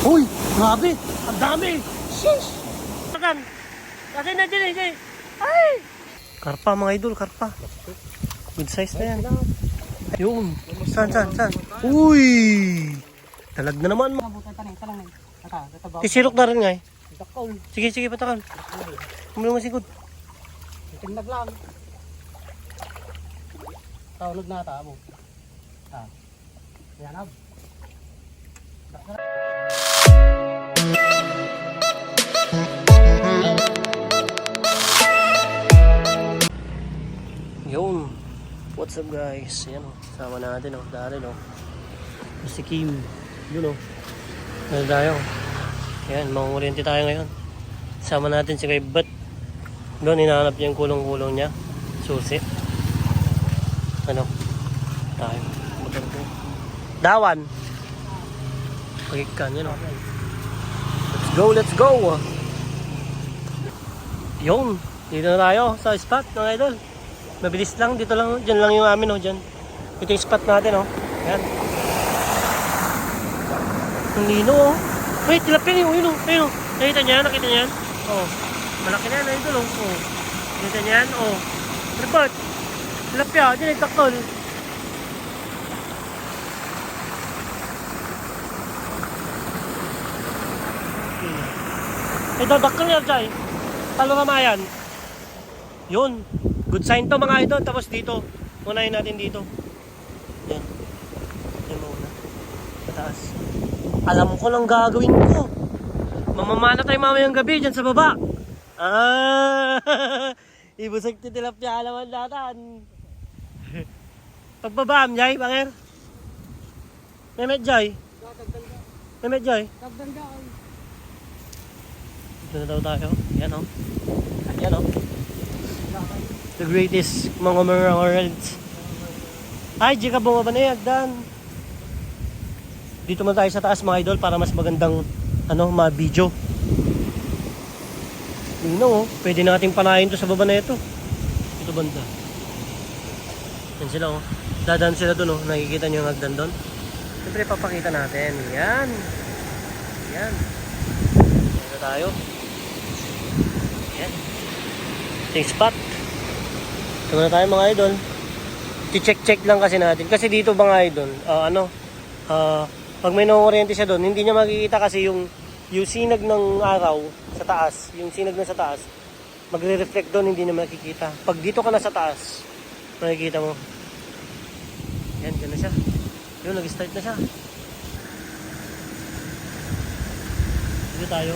Uy, grabe. Ang dami. Sheesh. Tagan. Kasi na dyan eh. Ay. Karpa mga idol, karpa. Good size na yan. Yun. Saan, saan, saan? Uy. Talag na naman. Isilok na rin nga eh. Sige, sige, patakan. Kumulong masigod. Tindag lang. Taunod na ata mo. Ah. Yan ab. Yun. What's up guys? Yan o. Sama natin o. Darin o. Si Kim. Yun o. Ano tayo? Yan. Mangunguryente tayo ngayon. Sama natin si kay Bat. Doon hinahanap niya yung kulong-kulong niya. Susi. Ano? Tayo. Dawan. Pagikan yun o. Let's go, let's go! Yun. Dito na tayo sa spot ng idol. Mabilis lang, dito lang, dyan lang yung amin, oh, dyan. Ito yung spot natin, oh. Yan. Ang lino, oh. Wait, tilapia yun, yun, oh. Ayun, oh. Nakita niya, nakita niya yan? Oh. Malaki na yan, idol, oh. oh. Nakita niya oh. Report. Tilapia, dyan nagtakol. Hmm. Ito, dakol niya, Jai. Talo kamayan. Yun. Good sign to mga idol. Tapos dito. Unahin natin dito. Yan. Yan muna. Pataas. Alam ko lang gagawin ko. Mamamana tayo mamayang gabi dyan sa baba. Ah! Ibusag ti tilapia alaman natin. Pagbabaam, Jay, banger. Mehmet Jay. Mehmet Jay. Tagdan ka. Dito na daw tayo. Yan o. Yan o. The greatest mga mga worlds. Ay, di ka bumaba na yagdan. Dito man tayo sa taas mga idol para mas magandang ano, ma-video. Lino, oh. pwede nating panahin to sa baba na ito. Ito banda. Yan sila oh. Dadan sila doon oh. Nakikita niyo yung hagdan doon. Siyempre papakita natin. Yan. Yan. Na tayo. Yan. Yung spot. Ito na tayo mga idol. I-check-check lang kasi natin. Kasi dito mga idol, ah, ano, ah, pag may nakukuryente siya doon, hindi niya makikita kasi yung yung sinag ng araw sa taas, yung sinag na sa taas, magre-reflect doon, hindi niya makikita. Pag dito ka na sa taas, makikita mo. Yan, yan na siya. Yun, nag-start na siya. Dito tayo.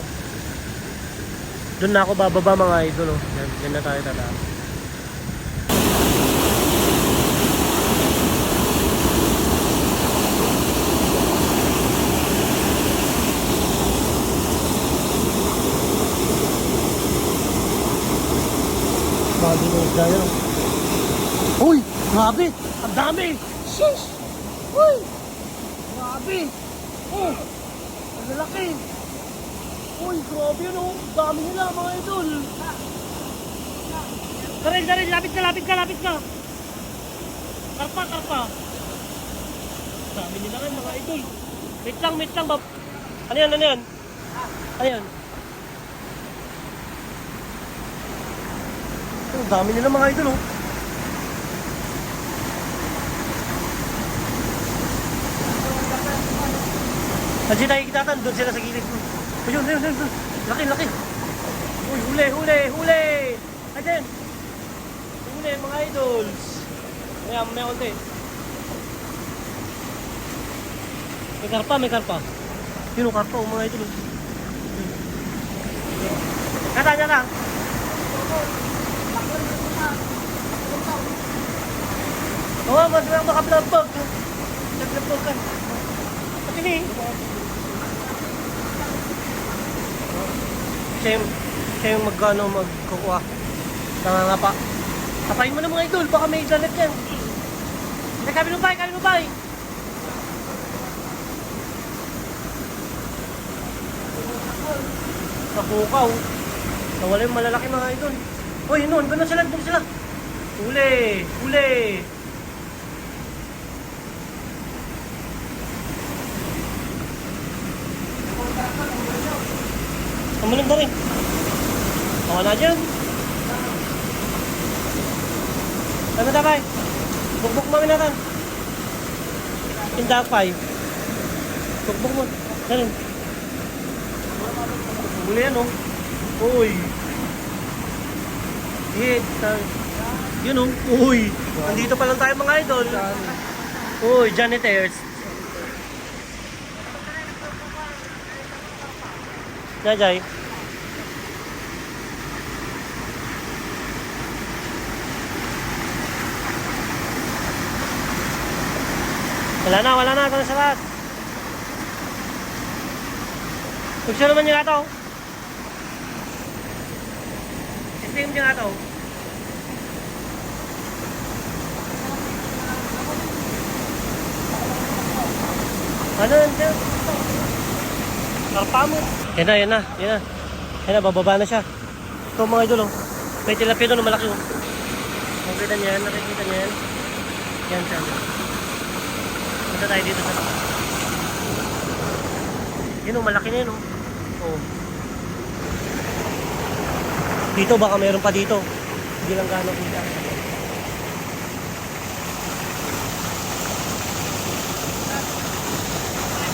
Doon na ako bababa mga idol. Oh. Yan, yan na tayo tataas. Grabe na. Uy! Grabe! Ang dami! Sheesh! Uy! Grabe! Oh! Ang lalaki! Uy! Grabe yun oh! Ang dami nila mga idol! Darin, darin! Lapit ka, lapit ka, lapit ka! Karpa, karpa! Dami nila rin mga idol! Wait lang, wait lang! Ano yan, ano yan? Ano yan? Ang dami nila mga idol oh. Nandiyan kitatan, doon sila sa gilid ko. Ayun, ayun, ayun. Laki, laki. Uy, huli, huli, huli. Ayun. Huli, mga idols. Ayan, may konti. May karpa, may karpa. Yun, karpa, oh, mga idol. oh. Kata, kata. Oo, oh, mas lang makablabog. Naglabog ka. Pati ni. Siya yung, siya yung magkano magkukuha. Nangangapa. Tapayin mo na mga idol, baka may dalat yan. Hindi, kami lubay, kami lubay. Napukaw. Nawala yung malalaki mga idol. Uy, doon na sila, doon sila. Huli, huli. Tumulim na rin. O, na dyan. Ano tapay? Bukbuk mo natin. Indapay. Bukbuk mo. Ganun. Muli yan, oh. Uy. Hit. Yun, oh. Uy. Nandito pa lang tayo mga idol. Uy, janitors. Jajay. Wala na, wala na. Ito na sa lahat. Gusto naman yung ato. System yung ato. Ano yan dyan? Karpa mo. Yan na, yan na, yan na. Yan na, bababa na siya. Ito mga idol, oh. May tilapia doon, malaki, oh. Nakikita niya nakikita niya yan. Yan siya. Punta tayo dito sa Yun, oh, malaki na yun, oh. Oh. Dito, baka meron pa dito. Hindi lang gano'n kita.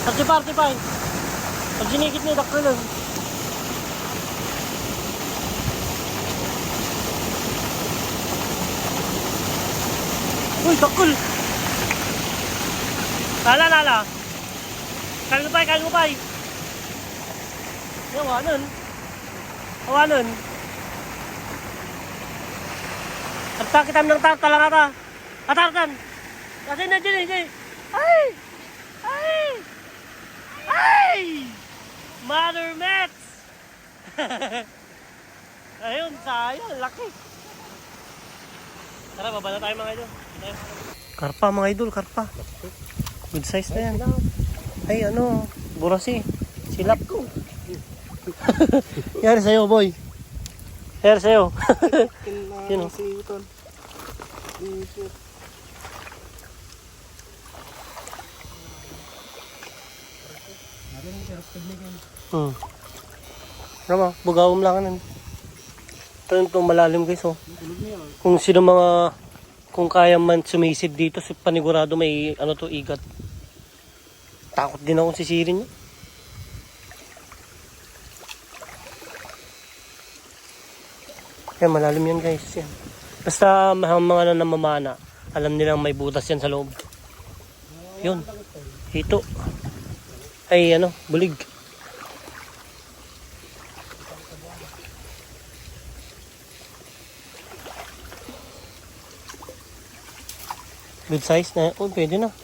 Party party pa eh. Pag sinikit niya, dakto lang. Uy, dakol! Lala, lala. Kain mo pa, kain mo pa. Yung awanan. Awanan. Agtakitam ng tak talangata. Atarkan. Kasi na dyan eh. Ay! Ay! Ay! Mother Mets! Ayun, sayang, laki. Tara, baba na tayo mga idol. Karpa mga idol, karpa. Good size na yan. Ay, ano, burasi. Silap ko. Yari sa'yo, boy. Yari sa'yo. Yun, oh. Si Ton. Hmm. Ano mo, bugawom lang kanan. Ito yung itong malalim guys, oh. Kung sino mga, kung kaya man sumisid dito, si panigurado may, ano to, igat. Takot din akong sisirin niya. Yan, malalim yan guys. Yan. Basta mga mga na namamana, alam nilang may butas yan sa loob. Yun. Ito. Ay, ano, bulig. Good size na. Oh, pwede na.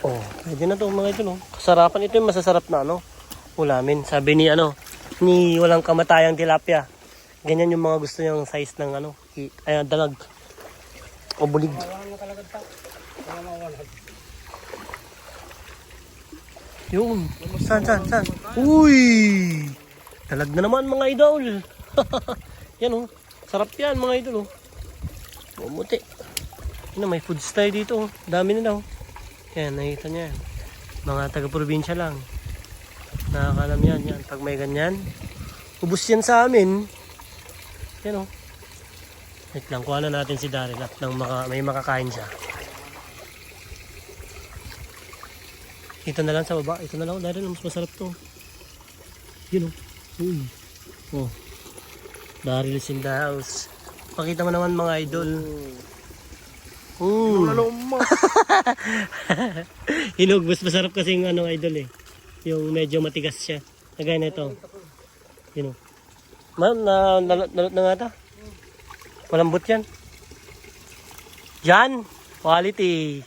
Oh, pwede na to mga idol. Oh. Kasarapan ito yung masasarap na ano. Ulamin. Sabi ni ano, ni walang kamatayang tilapia. Ganyan yung mga gusto niyang size ng ano, ay, dalag. O bulig. Wala na kalagad pa. Wala mawala. Yun. Saan, saan, saan? Uy! Talag na naman mga idol. yan oh. Sarap yan mga idol oh. Bumuti. Yun, may food tayo dito oh. Dami na daw. Yan, nakita niya yan. Mga taga-probinsya lang. Nakakalam yan, yan. Pag may ganyan, ubus yan sa amin. Yan oh. Wait lang, kuha na natin si Daryl at nang maka, may makakain siya. Ito na lang sa baba. Ito na lang. Dahil mas masarap to. Yun o. Uy. Oh. Daryl's in the house. Pakita mo naman mga idol. Ooh. Ano mo? Hinog. Mas masarap kasi yung ano idol eh. Yung medyo matigas siya. Kagaya na ito. Yun o. Ma'am, na, nalot na, na nga ata. Malambot yan. Yan. Quality.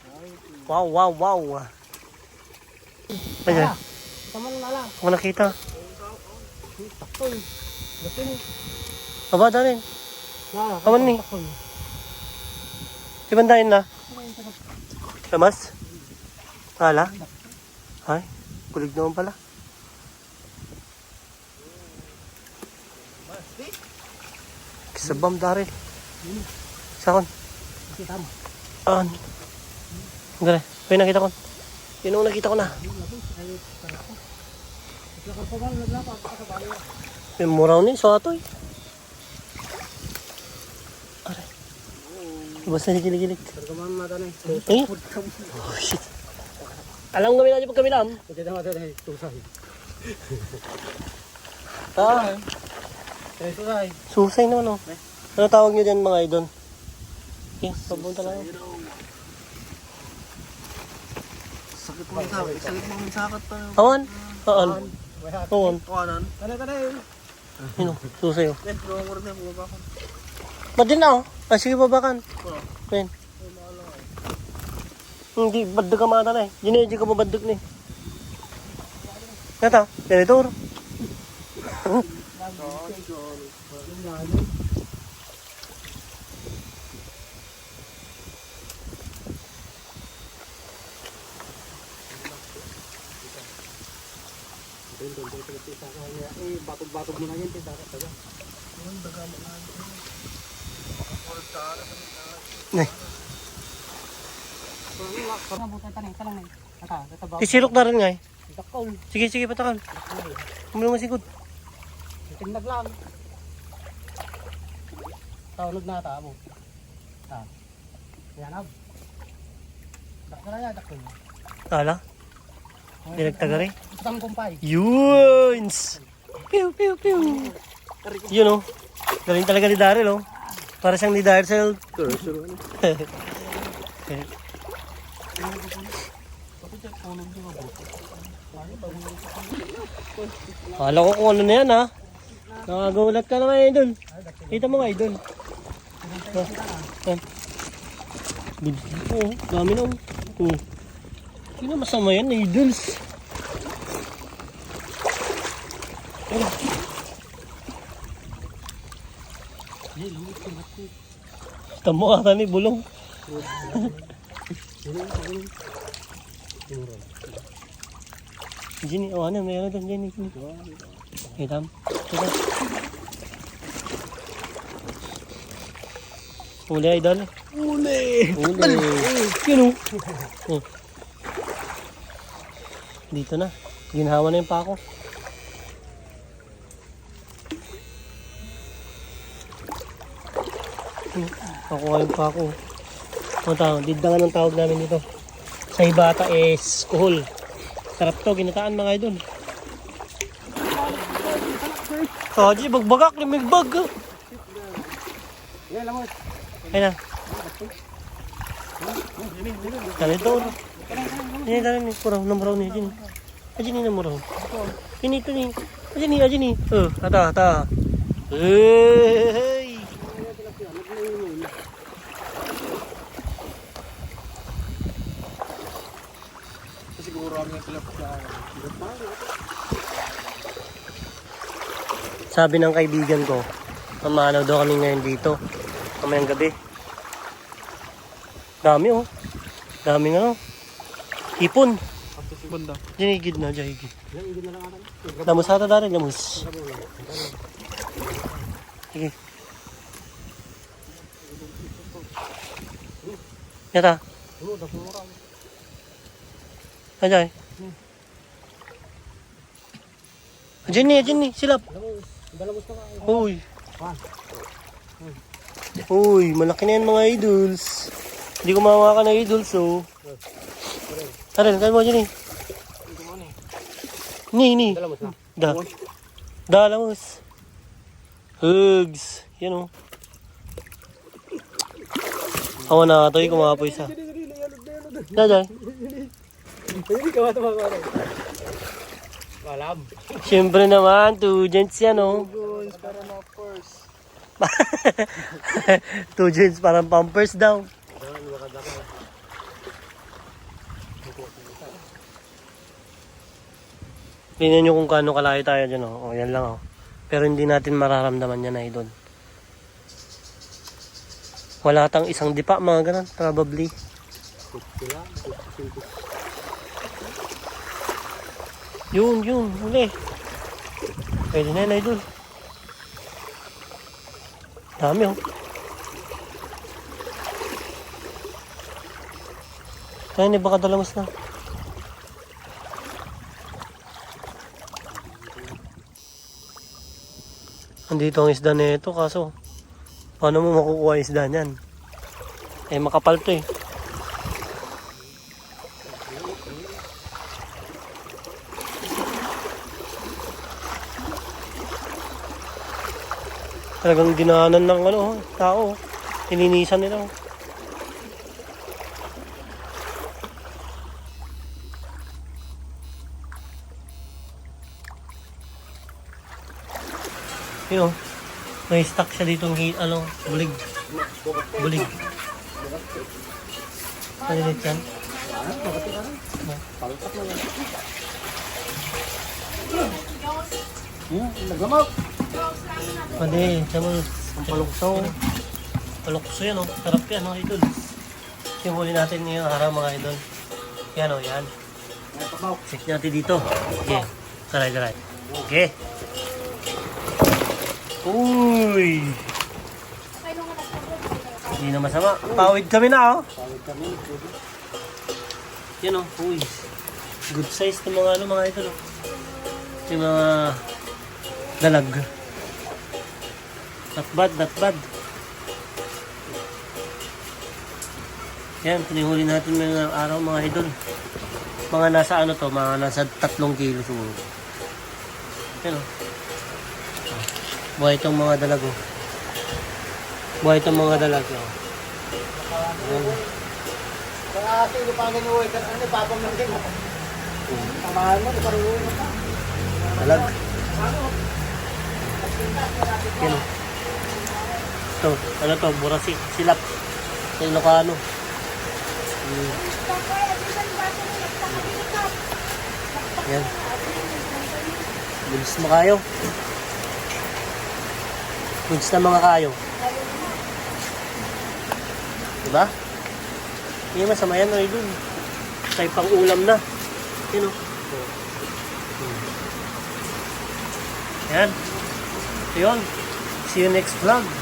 Wow, wow, wow. Ayan. Tama na lang. Ako nakita. Takol. Gato ni. Aba, dalin. Kaman ni. Di bandayin na. Lamas? Hala? Ay, kulig naman pala. Kisabam daril. Sakon. Kita mo. Ah. Gare. Pwede nakita ko. Yun ang nakita ko na. Yung muraw ni so ato eh. Aray. Basta ni kinikilig. Tergaman mata na. Eh? Oh shit. Alam kami na pag kami lang. Hindi na mata na. Tusay. Ah, Eh, tusay. susay na no. Ano tawag niyo dyan mga idol? Eh, papunta lang. Sakit mo sa sakat pa. Awan? Awan? Wala. Awan? Kanan. Tala tala eh. Yun o, susay o. Eh, bro, mo rin mo ba ko? Ba't din na o? Ah, sige babakan. Ben. Hindi, baddog ka mata na eh. Ginedyo ka mo baddog na eh. Nata, ganito. Eh, batog-batog mo na yan. Tita. Taga. Eh, Parang butan tanay. Tanang na. Ba? Isilok na rin nga eh. Sige, sige, patakal. Kumulong masigod. Tinag lang. Tawag na ata mo. Ah. Yan ab. Dakol na yan, dakol. Rin. Isang kumpay. Yuns! Pew, pew, pew. Yun o. Galing talaga ni Daryl o. Para siyang ni Daryl. Kala ko kung ano na yan ha. Nakagulat ka naman idol. Kita mo nga idol. Oh, oh. Bilis na po. oh. Dami na oh. Oh. Hindi na masama yan idols. Tamo ata ni bulong. Jenny, oh ano, may ano doon, Jenny. Jenny. Hitam. Hitam. Huli, idol. Uli! Huli. Yun oh. Dito na. Ginhawa na yung pako. Hmm, Nakuha yung pako. Ang tawag, diddangan ng tawag namin dito. Sa Ibata is kuhol. Sarap to, ginataan mga idol. Kaji, bagbagak, limigbag. Yan, lamot. Ayun na. Dali ito. Ini dali ni kurang nomor ni sini. Aja ni nomor. Ini tu ni. Aja ni, aja ni. Eh, ada, ada. Hey. Siguro ang tilapia. Sabi ng kaibigan ko, mamanaw daw kami ngayon dito. Kamayang gabi. Dami oh. Daming ano. Ipon. Na, jahigid. Yan, hindi na ata. Lamus ata dari, lamus. Sige. Yata. Ajay. Ajay ni, ajay ni, silap. Uy. Uy, malaki na yan mga idols. Hindi ko mahawakan na idols, oh. Tara, kaya mo dyan eh. Ni, ni. Da. Da, lamos. Hugs. Yan, oh. Awa na ito, kumapoy sa. Dada. Hindi ka mata mga Walam. Siyempre naman, two gents yan, oh. Guys, para na first. two gents, parang pampers daw. Tingnan nyo kung kaano kalayo tayo dyan, oh. oh yan lang, oh. Pero hindi natin mararamdaman yan, idol. Wala tang isang dipa, mga ganun, probably. Yun, yun, huli. Pwede na yan, idol. Dami, oh. Kaya ni baka dalamas na. Andito ang isda nito kaso paano mo makukuha isda niyan? Eh makapal to eh. Talagang dinaanan ng ano, tao. Tininisan nila. oh. Yun. May stock siya dito ng ano, bulig. Bulig. Malilit yan. Hmm, naglamag. Pwede, sabi ang palukso. Palukso yan oh. Sarap yan oh, idol. Huli natin ngayong araw mga idol. Yan oh, yan. Check natin dito. Okay. Taray, taray. Okay. Uy! Hindi na masama. Pawid kami na oh. Pawid kami. Yan oh, uy. Good size ng mga ano mga idol oh. Yung mga dalag. Not bad, not bad. Yan, pinihuli natin mga araw mga idol. Mga nasa ano to, mga nasa tatlong kilo siguro. Yan oh. Buhay itong mga dalag oh. Buhay itong mga dalag oh. Yan. Kaya sino pa ginuwi ka ano babang lang din. Tamahan mo, parang uwi mo pa. Dalag. Yan o. Ito, ano to, burasi, silap. Sa Ilocano. Hmm. Yan. Bilis mo kayo. Bilis na mga kayo. Diba? Hindi masama yan, no, idol. Tayo pang ulam na. Yan o. Yan. So yun. See you next vlog.